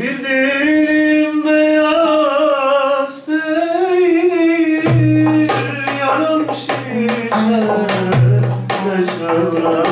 Bir dilim beyaz peynir Yarım şişe meşhura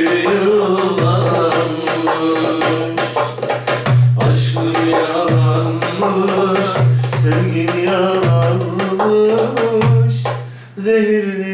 yanmış zehirli